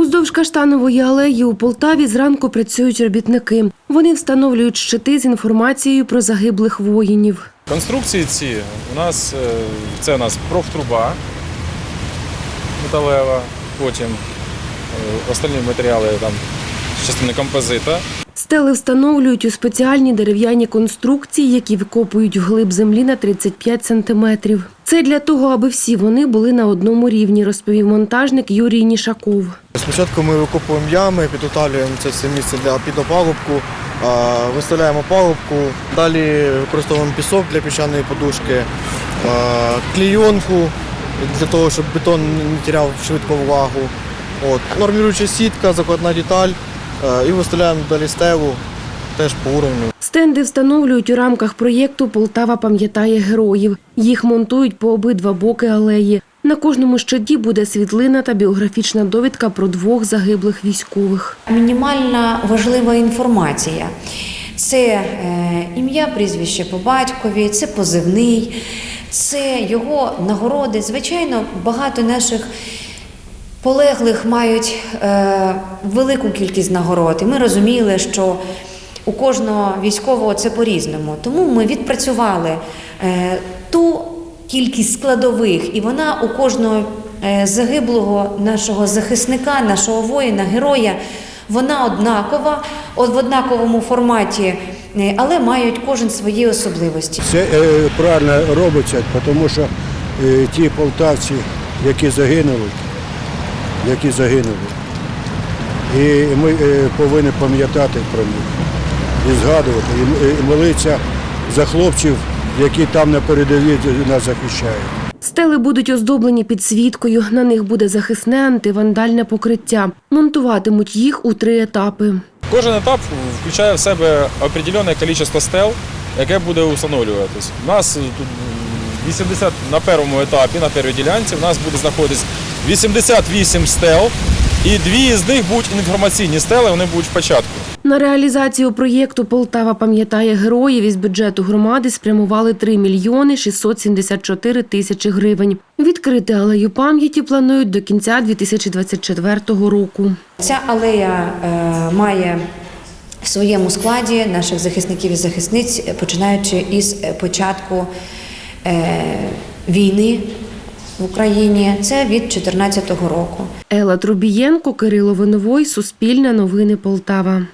Уздовж каштанової алеї у Полтаві зранку працюють робітники. Вони встановлюють щити з інформацією про загиблих воїнів. Конструкції ці у нас е, це у нас профтруба металева, потім е, остальні матеріали там частини композита. Стели встановлюють у спеціальні дерев'яні конструкції, які викопують вглиб землі на 35 сантиметрів. Це для того, аби всі вони були на одному рівні, розповів монтажник Юрій Нішаков. Спочатку ми викопуємо ями, підготовлюємо це все місце для підопалубку, виставляємо палубку, далі використовуємо пісок для піщаної подушки, клійонку для того, щоб бетон не теряв швидко влагу. От. Норміруюча сітка, закладна деталь і виставляємо далі стелу теж по уровню. Стенди встановлюють у рамках проєкту Полтава пам'ятає героїв. Їх монтують по обидва боки алеї. На кожному щиті буде світлина та біографічна довідка про двох загиблих військових. Мінімальна важлива інформація. Це е, ім'я, прізвище по батькові, це позивний, це його нагороди. Звичайно, багато наших полеглих мають е, велику кількість нагород. І ми розуміли, що у кожного військового це по-різному. Тому ми відпрацювали е, ту кількість складових, і вона у кожного е, загиблого нашого захисника, нашого воїна, героя. Вона однакова, в однаковому форматі, е, але мають кожен свої особливості. Це правильно робиться, тому що ті полтавці, які загинули, які загинули, і ми повинні пам'ятати про них і згадувати, і, молитися за хлопців, які там на передовій нас захищають. Стели будуть оздоблені підсвіткою. На них буде захисне антивандальне покриття. Монтуватимуть їх у три етапи. Кожен етап включає в себе определенне кількість стел, яке буде встановлюватись. У нас тут 80 на першому етапі, на першій ділянці, у нас буде знаходитись 88 стел, і дві з них будуть інформаційні стели, вони будуть в початку. На реалізацію проєкту Полтава пам'ятає героїв із бюджету громади спрямували 3 мільйони 674 тисячі гривень. Відкрити алею пам'яті планують до кінця 2024 року. Ця алея е, має в своєму складі наших захисників і захисниць, починаючи із початку е, війни в Україні. Це від 2014 року. Ела Трубієнко, Кирило Виновой, Суспільне новини Полтава.